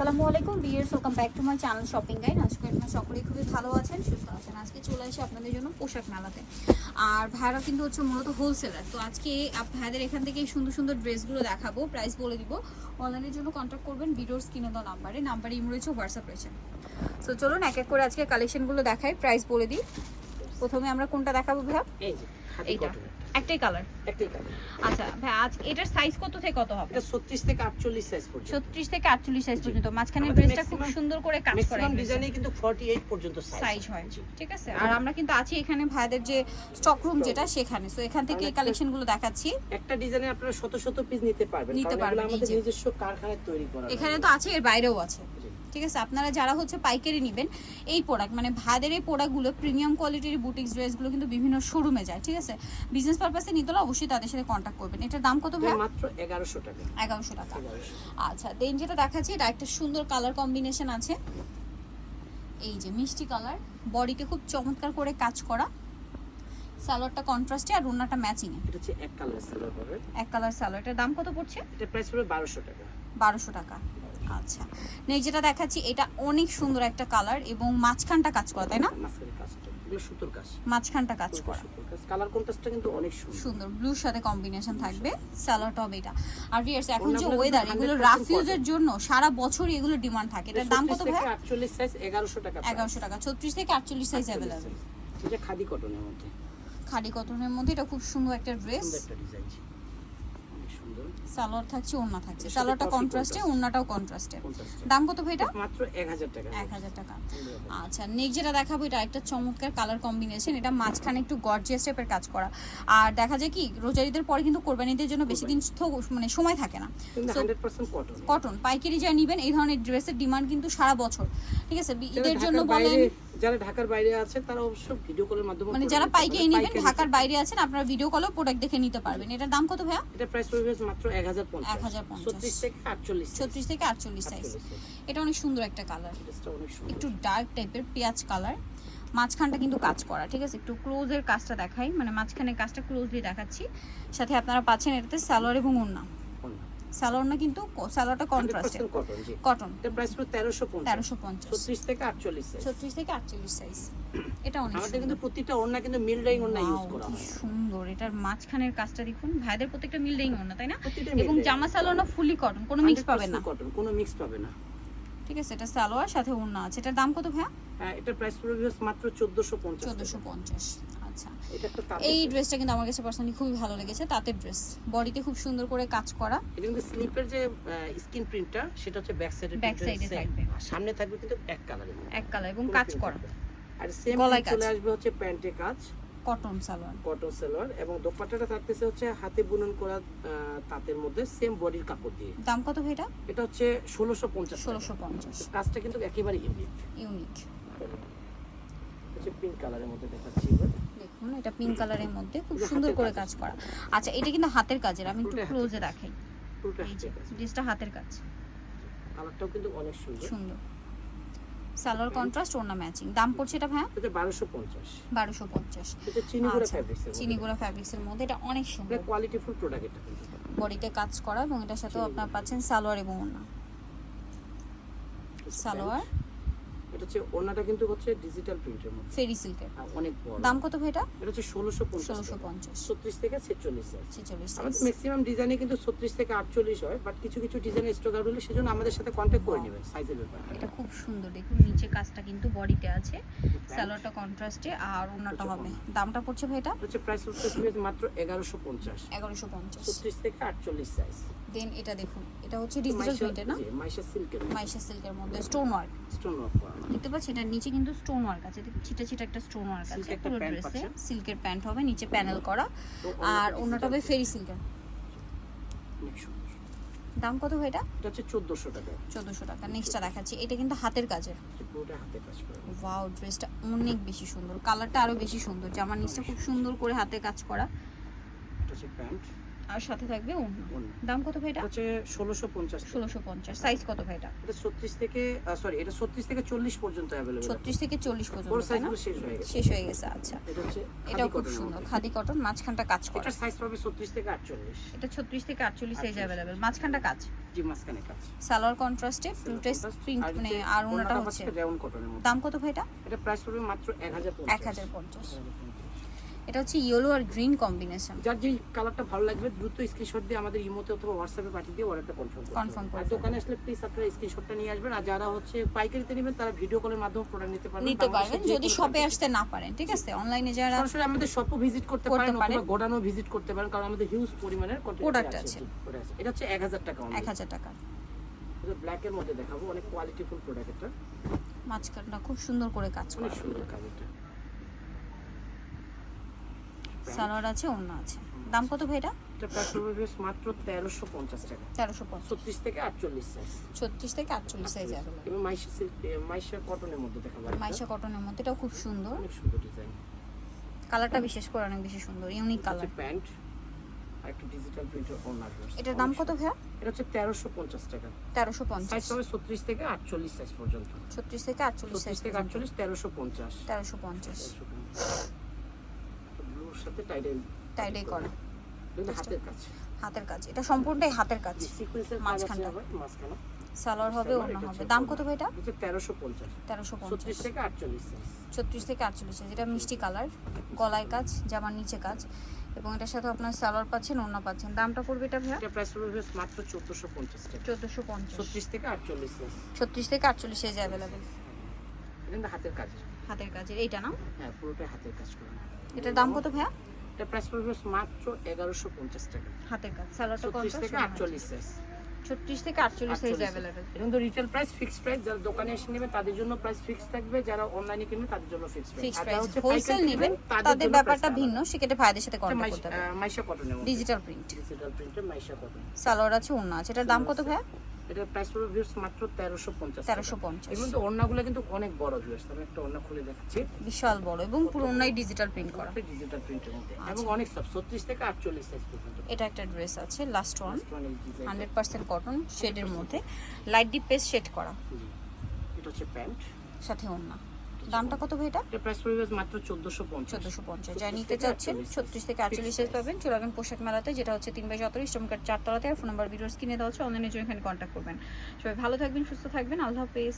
আসসালামু আলাইকুম বিয়ার্স welcome back to my channel shopping guide. আজকে আপনারা সকলেই খুবই ভালো আছেন সুস্থ আছেন। আজকে চলে আসি আপনাদের জন্য পোশাক মেলাতে। আর ভাইরা কিন্তু হচ্ছে মূলত হোলসেলার তো আজকে ভাইদের এখান থেকে এই সুন্দর সুন্দর ড্রেসগুলো দেখাবো প্রাইস বলে দিব। অনলাইনের জন্য কন্ট্যাক্ট করবেন ভিডিওর স্ক্রিনে দেওয়া নাম্বারে নাম্বার ইম রয়েছে হোয়াটসঅ্যাপ রয়েছে। সো চলুন এক এক করে আজকে কালেকশনগুলো দেখাই প্রাইস বলে দিই। প্রথমে আমরা কোনটা দেখাবো ভাইয়া? এইটা। একটাই কালার একটাই কালার আচ্ছা ভাই আজ এটার সাইজ কত থেকে কত হবে? এটা 36 থেকে 48 সাইজ পর্যন্ত। ছত্রিশ থেকে আটচল্লিশ সাইজ পর্যন্ত। মাঝখানে ড্রেসটা খুব সুন্দর করে কাজ করা ম্যাক্সিমাম ডিজাইনে কিন্তু 48 পর্যন্ত সাইজ হয়। ঠিক আছে? আর আমরা কিন্তু আছি এখানে ভাইদের যে স্টক রুম যেটা সেখানে। সো এখান থেকে এই একটা- কালেকশনগুলো দেখাচ্ছি। একটা ডিজাইনে আপনারা শত শত পিস নিতে পারবেন। নিতে পারবেন, আমাদের নিজস্ব কারখানায় তৈরি করা এখানে তো আছে এর বাইরেও আছে। ঠিক আছে? আপনারা যারা হচ্ছে পাইকারি নেবেন এই প্রোডাক্ট মানে ভাদের এই প্রোডাক্টগুলো প্রিমিয়াম কোয়ালিটির বুটিক্স ড্রেসগুলো কিন্তু বিভিন্ন শোরুমে যায় ঠিক আছে? বিজনেস পারপাসে নিতে হলে অবশ্যই তাদের সাথে কন্ট্যাক্ট করবেন। এটার দাম কত ভাই মাত্র এগারোশো টাকা। এগারোশো টাকা। আচ্ছা দেন যেটা দেখাচ্ছি এটা একটা সুন্দর কালার কম্বিনেশন আছে। এই যে মিষ্টি কালার বডিতে খুব চমৎকার করে কাজ করা। সালোয়ারটা কন্ট্রাস্টে আর রুনাটা ম্যাচিং এটা হচ্ছে এক কালার সালোয়ার এক কালার সালোয়ারটার দাম কত পড়ছে? এটা প্রাইস পড়বে 1200 টাকা। বারোশো টাকা। আচ্ছা। নেক্সট যেটা দেখাচ্ছি এটা অনেক সুন্দর একটা কালার এবং মাঝখানটা কাজ করা তাই না? কাজ। মাঝখানটা কাজ করা। কালার কন্ট্রাস্টটা কিন্তু অনেক সুন্দর। সুন্দর ব্লুর সাথে কম্বিনেশন থাকবে সালোয়ারটা হবে এটা। আর ভিয়ার্স এখন যে ওয়েদার কিন্তু এগুলো 100% রাফ ইউজের জন্য সারা বছরই এগুলো ডিমান্ড থাকে। এটার দাম কত ভাই 48 সাইজ 1100 টাকা price। এগারোশো টাকা ছত্রিশ থেকে আটচল্লিশ সাইজ 48 অ্যাভেলেবেল এটা খাদি কটনের মধ্যে। খাদি কটনের মধ্যে এটা খুব সুন্দর একটা ড্রেস একটা ডিজাইন সালোয়ার থাকছে ওড়না থাকছে। সালোয়ারটা কন্ট্রাস্টে। ওড়নাটাও কন্ট্রাস্টে দাম কত ভাই এটা? মাত্র 1000 টাকা। এক হাজার টাকা। আচ্ছা নেক্সট যেটা দেখাবো এটা একটা চমৎকার কালার কম্বিনেশন এটা মাঝখানে একটু গর্জিয়াস টাইপের কাজ করা। আর দেখা যায় কি রোজারিদের পরে কিন্তু কোরবানিদের জন্য বেশি দিন মানে সময় থাকে না। 100% কটন কটন পাইকারি যা নেবেন এই ধরনের ড্রেসের ডিমান্ড কিন্তু সারা বছর। ঠিক আছে? ঈদের জন্য বলেন যারা ঢাকার বাইরে আছেন তারা অবশ্য ভিডিও কলের মাধ্যমে মানে যারা পাইকারি নেবেন ঢাকার বাইরে আছেন আপনারা ভিডিও কলও প্রোডাক্ট দেখে নিতে পারবেন। এটার দাম কত ভাইয়া? এটা প্রাইস পড়বে মাত্র 1050 1050 36 থেকে 48 ছত্রিশ থেকে আটচল্লিশ সাইজ এটা অনেক সুন্দর একটা কালার একটু ডার্ক টাইপের পেঁয়াজ কালার মাঝখানটা কিন্তু কাজ করা ঠিক আছে? একটু ক্লোজের কাজটা দেখাই। মানে মাঝখানে কাজটা ক্লোজলি দেখাচ্ছি। সাথে আপনারা পাচ্ছেন এটাতে সালোয়ার এবং ওড়না। সালোয়ার না কিন্তু সালোয়ারটা কন্ট্রাস্টের কটন এটা প্রাইস পড়বে 1350 তেরোশো পঞ্চাশ। 36 থেকে 48 সাইজ ছত্রিশ থেকে আটচল্লিশ সাইজ এটা অনেক আমাদের কিন্তু প্রতিটা ওড়না কিন্তু মিল ডাইং ওড়না ইউজ করা হয়। সুন্দর। এটার মাঝখানের কাজটা দেখুন। ভাইদের প্রত্যেকটা মিল দেই ওড়না তাই না? এবং জামা সালোয়ার না ফুলি কটন কোনো মিক্স পাবে না। কটন কোনো মিক্স পাবে না। ঠিক আছে এটা সালোয়ার সাথে ওড়না আছে। এটার দাম কত ভাইয়া? হ্যাঁ, এটা প্রাইস পড়বে মাত্র 1450 চোদ্দোশো পঞ্চাশ। আচ্ছা। এই ড্রেসটা কিন্তু আমার কাছে পার্সোনালি খুবই ভালো লেগেছে তাঁতের ড্রেস বডিতে খুব সুন্দর করে কাজ করা। এটা কিন্তু স্লিপের যে স্কিন প্রিন্টটা সেটা হচ্ছে ব্যাক সাইডে side এ থাকবে। সামনে থাকবে কিন্তু এক কালারের এক কালার এবং কাজ করা। আর সেম চলে আসবে হচ্ছে প্যান্টে কাজ। কটন সালোয়ার কটন সালোয়ার এবং দোপাট্টাটা থাকতেছে হচ্ছে হাতে বুনন করা তাঁতের মধ্যে সেম বডির কাপড় দিয়ে। দাম কত ভাই এটা? এটা হচ্ছে ষোলোশো পঞ্চাশ ষোলোশো পঞ্চাশ। কাজটা কিন্তু একেবারে ইউনিক ইউনিক হচ্ছে পিঙ্ক কালারের মধ্যে দেখাচ্ছি এবার। দেখুন এটা পিঙ্ক কালারের মধ্যে খুব সুন্দর করে কাজ। করা। আচ্ছা এটা কিন্তু হাতের কাজের আমি একটু ক্লোজে পুরোটা এই যে ড্রেসটা হাতের কাজ। কালারটাও কিন্তু অনেক সুন্দর। সুন্দর। সালোয়ার কন্ট্রাস্ট ওড়না ম্যাচিং দাম পড়ছে এটা ভাইয়া? এটা বারোশো পঞ্চাশ। বারোশো পঞ্চাশ। এটা চিনি গুঁড়া আচ্ছা ফ্যাব্রিক্স চিনিগুড়া ফ্যাব্রিক্সের মধ্যে। এটা অনেক সুন্দর। কোয়ালিটি ফুল প্রোডাক্ট এটা কিন্তু। বডিতে কাজ করা এবং এটার সাথেও আপনার পাচ্ছেন সালোয়ার এবং ওড়না। সালোয়ার। এটা হচ্ছে ওনাটা কিন্তু হচ্ছে ডিজিটাল প্রিন্টের মধ্যে। ফেরি সিল্কের অনেক বড়। দাম কত ভাই এটা? এটা হচ্ছে ষোলোশো পঞ্চাশ ষোলোশো পঞ্চাশ। ছত্রিশ থেকে ছেচল্লিশ সাইজ ছেচল্লিশ আমাদের ম্যাক্সিমাম ডিজাইনে কিন্তু ছত্রিশ থেকে আটচল্লিশ হয় বাট কিছু কিছু ডিজাইনের স্টক আউট হলে সেজন্য আমাদের সাথে কন্ট্যাক্ট করে নেবেন সাইজের ব্যাপারটা। এটা খুব সুন্দর দেখুন নিচে কাজটা কিন্তু বডিতে আছে। সালোয়ারটা কন্ট্রাস্টে আর ওড়নাটা হবে। দামটা পড়ছে ভাই এটা? হচ্ছে প্রাইস হচ্ছে মাত্র এগারোশো পঞ্চাশ। এগারোশো পঞ্চাশ। ছত্রিশ থেকে আটচল্লিশ সাইজ দেন এটা দেখুন। এটা হচ্ছে ডিজিটাল প্রিন্টের না? মাইশা সিল্কের মাইশা সিল্কের মধ্যে স্টোন ওয়ার্ক স্টোন ওয়ার্ক দেখতে পাচ্ছি এটার নিচে কিন্তু স্টোন ওয়ার্ক আছে ছিটা ছিটা একটা স্টোন ওয়ার্ক আছে পুরো ড্রেসে সিল্কের প্যান্ট হবে নিচে প্যানেল করা। আর অন্যটা হবে ফেরি সিল্কের দাম কত ভাই এটা? এটা হচ্ছে চোদ্দোশো টাকা। চোদ্দোশো টাকা। নেক্সটটা দেখাচ্ছি। এটা কিন্তু হাতের কাজের। পুরোটা হাতে কাজ করে। ওয়াও ড্রেসটা অনেক বেশি সুন্দর। কালারটা আরও বেশি সুন্দর। জামার নিচটা খুব সুন্দর করে হাতে কাজ করা। এটা হচ্ছে প্যান্ট। আর সাথে থাকবে ওড়না। দাম কত ভাই এটা? এটা হচ্ছে ষোলোশো পঞ্চাশ ষোলোশো পঞ্চাশ। সাইজ কত ভাই এটা? এটা ছত্রিশ থেকে সরি এটা ছত্রিশ থেকে চল্লিশ পর্যন্ত অ্যাভেলেবেল ছত্রিশ থেকে চল্লিশ ওর পর্যন্ত তাই না? সাইজগুলো শেষ হয়ে গেছে। শেষ হয়ে গেছে আচ্ছা। এটা হচ্ছে খুব সুন্দর খাদি কটন মাঝখানটা কাজ করা। এটার সাইজ পাবে ছত্রিশ থেকে আটচল্লিশ। এটা ছত্রিশ থেকে আটচল্লিশ সাইজ 48 অ্যাভেলেবেল মাঝখানটা কাজ? জি মাঝখানে কাজ। সালোয়ার কন্ট্রাস্টে প্রিন্ট মানে আর ওনাটা হচ্ছে। কটনের দাম কত ভাই এটা? এটা প্রাইস পড়বে মাত্র 1050 এক হাজার পঞ্চাশ। এটা হচ্ছে ইয়েলো আর গ্রিন কম্বিনেশন যার যে কালারটা ভালো লাগবে দ্রুত স্ক্রিনশট দিয়ে আমাদের ইমোতে অথবা হোয়াটসঅ্যাপে পাঠিয়ে দিয়ে অর্ডারটা কনফার্ম করে আর দোকানে আসলে প্লিজ আপনারা স্ক্রিনশটটা নিয়ে আসবেন। আর যারা হচ্ছে পাইকারিতে নেবেন তারা ভিডিও কলের মাধ্যমে প্রোডাক্ট নিতে পারবেন। নিতে পারবেন যদি শপে আসতে না পারেন ঠিক আছে? অনলাইনে যারা সরাসরি আমাদের শপও ভিজিট করতে পারেন। অথবা গোডাউনও ভিজিট করতে পারেন কারণ আমাদের হিউজ পরিমাণের প্রোডাক্ট আছে। এটা হচ্ছে 1000 টাকা এক হাজার টাকা। ব্ল্যাক এর মধ্যে দেখাবো অনেক কোয়ালিটিফুল প্রোডাক্ট এটা। মাঝখানটা খুব সুন্দর করে কাজ করা। সুন্দর কাজ এটা। সালোয়ার আছে অন্য আছে। দাম কত ভাই এটা মাত্র 1350 টাকা। তেরোশো পঞ্চাশ। 36 থেকে 48 সাইজ ছত্রিশ থেকে আটচল্লিশ সাইজ অ্যাভেলেবল এবং মাইশা মাইশা কটনের মধ্যে দেখাবো একটা। মাইশা কটনের মধ্যে এটাও খুব সুন্দর। অনেক সুন্দর ডিজাইন কালারটা বিশেষ করে অনেক বেশি সুন্দর ইউনিক কালার প্যান্ট আর একটা ডিজিটাল প্রিন্টের ওনার এটার দাম কত ভাইয়া? এটা হচ্ছে 1350 টাকা। তেরোশো পঞ্চাশ। সাইজ হবে 36 থেকে 48 সাইজ পর্যন্ত। ছত্রিশ থেকে আটচল্লিশ সাইজ 36 থেকে 48 1350 তেরোশো পঞ্চাশ। ব্লুর সাথে টাইডাই টাইডাই করা। হাতের কাজ। হাতের কাজ। এটা সম্পূর্ণটাই হাতের কাজ। সিকোয়েন্সের মাঝখানটা। মাঝখানে। সালোয়ার হবে অন্য হবে। দাম কত ভাই এটা? হচ্ছে 1350 তেরোশো পঞ্চাশ। 36 থেকে 48 সাইজ ছত্রিশ থেকে আটচল্লিশ সাইজ মিষ্টি কালার গলায় কাজ জামার নিচে কাজ। এবং এটার সাথে আপনার সালোয়ার পাচ্ছেন অন্য পাচ্ছেন। দামটা পড়বে এটা ভাইয়া? এটা প্রাইস পড়বে মাত্র 1450 টাকা। চোদ্দোশো পঞ্চাশ। 36 থেকে 48 সাইজ ছত্রিশ থেকে আটচল্লিশ সাইজ অ্যাভেলেবেল এটা হাতের কাজ। হাতের কাজের এইটা না? হ্যাঁ পুরোটাই হাতের কাজ করা। এটার দাম কত ভাইয়া? এটা প্রাইস পড়বে মাত্র 1150 টাকা। হাতের কাজ সালোয়ারটা 36 থেকে 48 সাইজ ছত্রিশ থেকে আটচল্লিশ সাইজ অ্যাভেলেবেল এটা কিন্তু রিটেল প্রাইস ফিক্স প্রাইস যারা দোকানে এসে নেবে তাদের জন্য প্রাইস ফিক্স থাকবে যারা অনলাইনে কিনবে তাদের জন্য ফিক্স প্রাইস আর হচ্ছে হোলসেল নেবেন তাদের ব্যাপারটা ভিন্ন সেক্ষেত্রে ভাইদের সাথে মাইশা- করতে হবে মাইশা মধ্যে। ডিজিটাল প্রিন্ট ডিজিটাল প্রিন্টের মাইশা কটন সালোয়ার আছে অন্য আছে এটার দাম কত ভাইয়া? এটার প্রাইস পড়বে ভিউস মাত্র 1350 তেরোশো পঞ্চাশ। এর মধ্যে ওড়নাগুলো কিন্তু অনেক বড় ভিউস আমি একটা ওড়না খুলে দেখাচ্ছি। বিশাল বড় এবং পুরো ওড়নাই ডিজিটাল প্রিন্ট করা। ডিজিটাল প্রিন্টের মধ্যে। আচ্ছা। এবং অনেক সব 36 থেকে 48 সাইজ পর্যন্ত। এটা একটা ড্রেস আছে last one hundred percent cotton শেডের মধ্যে। লাইট ডিপ পেস্ট শেড করা। এটা হচ্ছে প্যান্ট। সাথে অন্য দামটা কত ভাই এটা? প্রাইস পড়বে মাত্র 1450 চোদ্দোশো পঞ্চাশ। যা নিতে চাচ্ছেন 48 ছত্রিশ থেকে আটচল্লিশ সাইজ পাবেন চলে আসবেন পোশাক মেলাতে যেটা হচ্ছে 3 বাই সতেরো ইস্টমকার চারতলাতে আর ফোন নাম্বার ভিডিওস কিনে দেওয়া হচ্ছে অনলাইনে জন্য এখানে কন্ট্যাক্ট করবেন। সবাই ভালো থাকবেন সুস্থ থাকবেন। আল্লাহ হাফেজ।